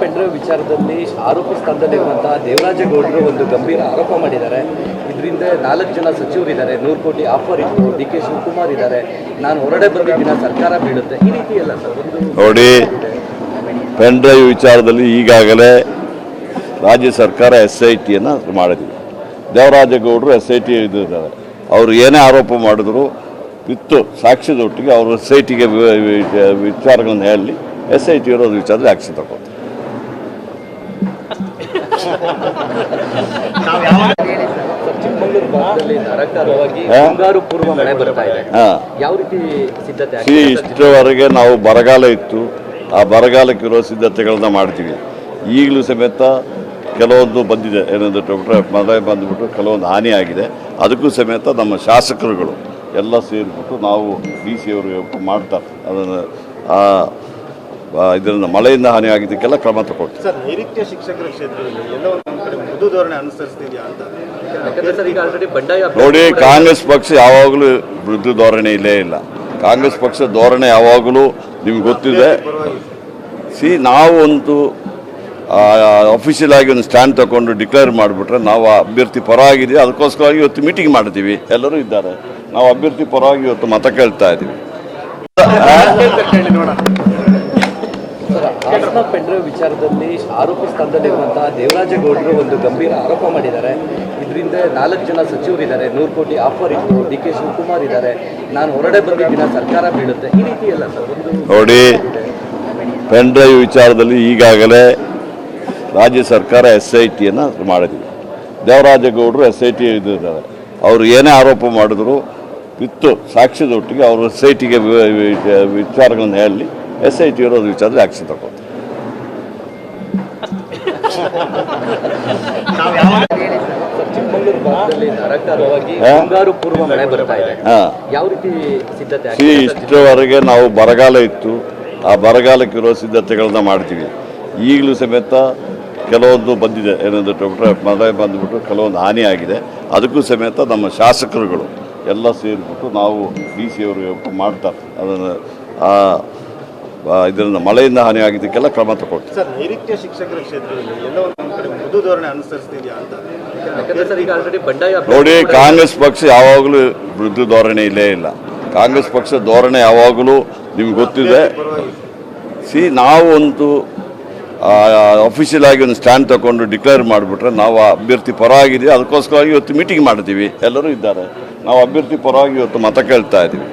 Pen drive ವಿಚಾರದಲ್ಲಿ ಆರೋಪಿ ಸ್ಥಾನದಲ್ಲಿರುವಂತಹ ದೇವರಾಜೇಗೌಡರು ಒಂದು ಗಂಭೀರ ಆರೋಪ ಮಾಡಿದ್ದಾರೆ. ಇದರಿಂದ ನಾಲ್ಕು ಜನ ಸಚಿವರಿದ್ದಾರೆ. ನೂರು ಕೋಟಿ ಆಫರ್ ಇತ್ತು. ಡಿ ಕೆ ಶಿವಕುಮಾರ್ ಇದ್ದಾರೆ. ನಾನು ಹೊರಡೆ ಬಂದಿದ್ದಿನ ಸರ್ಕಾರ ಬೀಳುತ್ತೆ. ಈ ರೀತಿ ಎಲ್ಲ ನೋಡಿ ಪೆನ್ ಡ್ರೈವ್ ವಿಚಾರದಲ್ಲಿ ಈಗಾಗಲೇ ರಾಜ್ಯ ಸರ್ಕಾರ ಎಸ್ ಐ ಟಿಯನ್ನು ಮಾಡಿದ್ವಿ ದೇವರಾಜೇಗೌಡರು ಎಸ್ ಐ ಟಿ ಇದ್ದಾರೆ. ಅವರು ಏನೇ ಆರೋಪ ಮಾಡಿದ್ರು ವಿತ್ತು ಸಾಕ್ಷ್ಯದೊಟ್ಟಿಗೆ ಅವರು ಎಸ್ ಐ ಟಿಗೆ ವಿಚಾರಗಳನ್ನು ಹೇಳಿ ಎಸ್ ಐ ಟಿ ಇರೋದು ವಿಚಾರದಲ್ಲಿ ಆಕ್ಷನ್ ತಗೋತಾರೆ? ಇಷ್ಟರವರೆಗೆ ನಾವು ಬರಗಾಲ ಇತ್ತು. ಆ ಬರಗಾಲಕ್ಕಿರೋ ಸಿದ್ಧತೆಗಳನ್ನ ಮಾಡ್ತೀವಿ. ಈಗಲೂ ಸಮೇತ ಕೆಲವೊಂದು ಬಂದಿದೆ. ಏನಂದ್ರೆ ಡಾಕ್ಟರ್ ಮಳೆ ಬಂದ್ಬಿಟ್ಟು ಕೆಲವೊಂದು ಹಾನಿ ಆಗಿದೆ. ಅದಕ್ಕೂ ಸಮೇತ ನಮ್ಮ ಶಾಸಕರುಗಳು ಎಲ್ಲ ಸೇರಿಬಿಟ್ಟು ನಾವು ಡಿ ಸಿ ಅವರು ಮಾಡ್ತಾರೆ. ಅದನ್ನು ಆ ಇದರಿಂದ ಮಳೆಯಿಂದ ಹಾನಿ ಆಗಿದ್ದಕ್ಕೆಲ್ಲ ಕ್ರಮ ತಗೊಳ್ತೀವಿ. ಸರ್ ಶಿಕ್ಷಕರ ಕ್ಷೇತ್ರದಲ್ಲಿ ಎಲ್ಲೋ ಒಂದು ಕಡೆ ಮೃದು ಧೋರಣೆ ಅನುಸರಿಸ್ತಿದ್ಯಾ ಅಂತ? ಯಾಕಂದ್ರೆ ಸರ್ ಈಗ ಆಲ್ರೆಡಿ ಬಂಡಾಯ ನೋಡಿ ಕಾಂಗ್ರೆಸ್ ಪಕ್ಷ ಯಾವಾಗಲೂ ವೃದ್ಧ ಧೋರಣೆ ಇಲ್ಲೇ ಇಲ್ಲ. ಕಾಂಗ್ರೆಸ್ ಪಕ್ಷ ಧೋರಣೆ ಯಾವಾಗಲೂ ನಿಮ್ಗೆ ಗೊತ್ತಿದೆ. ಸಿ ನಾವು ಒಂದು ಅಫಿಷಿಯಲ್ ಆಗಿ ಒಂದು ಸ್ಟ್ಯಾಂಡ್ ತಗೊಂಡು ಡಿಕ್ಲೇರ್ ಮಾಡಿಬಿಟ್ರೆ ನಾವು ಅಭ್ಯರ್ಥಿ ಪರ ಆಗಿದ್ದೀವಿ. ಅದಕ್ಕೋಸ್ಕರವಾಗಿ ಇವತ್ತು ಮೀಟಿಂಗ್ ಮಾಡ್ತೀವಿ. ಎಲ್ಲರೂ ಇದ್ದಾರೆ. ನಾವು ಅಭ್ಯರ್ಥಿ ಪರವಾಗಿ ಇವತ್ತು ಮತ ಕೇಳ್ತಾ ಇದ್ದೀವಿ. ಪೆಂಡ್ರೈವ್ ವಿಚಾರದಲ್ಲಿ ಆರೋಪಿ ಸ್ಥಾನದಲ್ಲಿರುವಂತಹ ದೇವರಾಜೇಗೌಡರು ಒಂದು ಗಂಭೀರ ಆರೋಪ ಮಾಡಿದ್ದಾರೆ. ಇದರಿಂದ ನಾಲ್ಕು ಜನ ಸಚಿವರಿದ್ದಾರೆ. ನೂರು ಕೋಟಿ ಆಫರ್ ಇತ್ತು. ಡಿ ಕೆ ಶಿವಕುಮಾರ್ ಇದ್ದಾರೆ. ನಾನು ಹೊರಡೆ ಬಂದಿದ್ದೀನಿ ಸರ್ಕಾರ ಬೀಳುತ್ತೆ. ಈ ರೀತಿ ಎಲ್ಲ ಸರ್ ನೋಡಿ ಪೆನ್ ಡ್ರೈವ್ ವಿಚಾರದಲ್ಲಿ ಈಗಾಗಲೇ ರಾಜ್ಯ ಸರ್ಕಾರ ಎಸ್ ಐ ಟಿಯನ್ನು ಮಾಡಿದ್ವಿ ದೇವರಾಜೇಗೌಡರು ಎಸ್ ಐ ಟಿ ಇದ್ದಾರೆ. ಅವರು ಏನೇ ಆರೋಪ ಮಾಡಿದ್ರು ವಿತ್ತು ಸಾಕ್ಷ್ಯದೊಟ್ಟಿಗೆ ಅವರು ಎಸ್ ಐ ಟಿಗೆ ವಿಚಾರಗಳನ್ನು ಹೇಳಿ ಎಸ್ ಐ ಟಿ ಇರೋದು ವಿಚಾರ ಆಕ್ಷನ್ ತಗೊಳ್ತಾರೆ ಇಷ್ಟವರೆಗೆ ಇಷ್ಟರವರೆಗೆ ನಾವು ಬರಗಾಲ ಇತ್ತು. ಆ ಬರಗಾಲಕ್ಕಿರೋ ಸಿದ್ಧತೆಗಳನ್ನ ಮಾಡ್ತೀವಿ. ಈಗಲೂ ಸಮೇತ ಕೆಲವೊಂದು ಬಂದಿದೆ. ಏನಂದ್ರೆ ಡಾಕ್ಟರ್ ಮಳೆ ಬಂದ್ಬಿಟ್ಟು ಕೆಲವೊಂದು ಹಾನಿ ಆಗಿದೆ. ಅದಕ್ಕೂ ಸಮೇತ ನಮ್ಮ ಶಾಸಕರುಗಳು ಎಲ್ಲ ಸೇರಿಬಿಟ್ಟು ನಾವು ಡಿ ಸಿ ಅವರು ಮಾಡ್ತಾರೆ ಅದನ್ನು ಆ ಇದರಿಂದ ಮಳೆಯಿಂದ ಹಾನಿ ಆಗಿದ್ದಕ್ಕೆಲ್ಲ ಕ್ರಮ ತಗೊಳ್ತೀವಿ. ಸರ್ ನೈರುತ್ಯ ಶಿಕ್ಷಕರ ಕ್ಷೇತ್ರದಲ್ಲಿ ಎಲ್ಲೋ ಒಂದು ಕಡೆ ಮೃದು ಧೋರಣೆ ಅನುಸರಿಸ್ತಿದ್ಯಾ ಅಂತ? ಯಾಕಂದ್ರೆ ಸರ್ ಈಗ ಆಲ್ರೆಡಿ ಬಂಡಾಯ ನೋಡಿ ಕಾಂಗ್ರೆಸ್ ಪಕ್ಷ ಯಾವಾಗಲೂ ವೃದ್ಧಿ ಧೋರಣೆ ಇಲ್ಲೇ ಇಲ್ಲ. ಕಾಂಗ್ರೆಸ್ ಪಕ್ಷ ಧೋರಣೆ ಯಾವಾಗಲೂ ನಿಮ್ಗೆ ಗೊತ್ತಿದೆ. ಸಿ ನಾವು ಒಂದು ಅಫಿಷಿಯಲ್ ಆಗಿ ಒಂದು ಸ್ಟ್ಯಾಂಡ್ ತಗೊಂಡು ಡಿಕ್ಲೇರ್ ಮಾಡಿಬಿಟ್ರೆ ನಾವು ಆ ಅಭ್ಯರ್ಥಿ ಪರವಾಗಿದ್ದೀವಿ ಅದಕ್ಕೋಸ್ಕರವಾಗಿ ಇವತ್ತು ಮೀಟಿಂಗ್ ಮಾಡ್ತೀವಿ. ಎಲ್ಲರೂ ಇದ್ದಾರೆ. ನಾವು ಅಭ್ಯರ್ಥಿ ಪರವಾಗಿ ಇವತ್ತು ಮತ ಕೇಳ್ತಾ ಇದ್ದೀವಿ.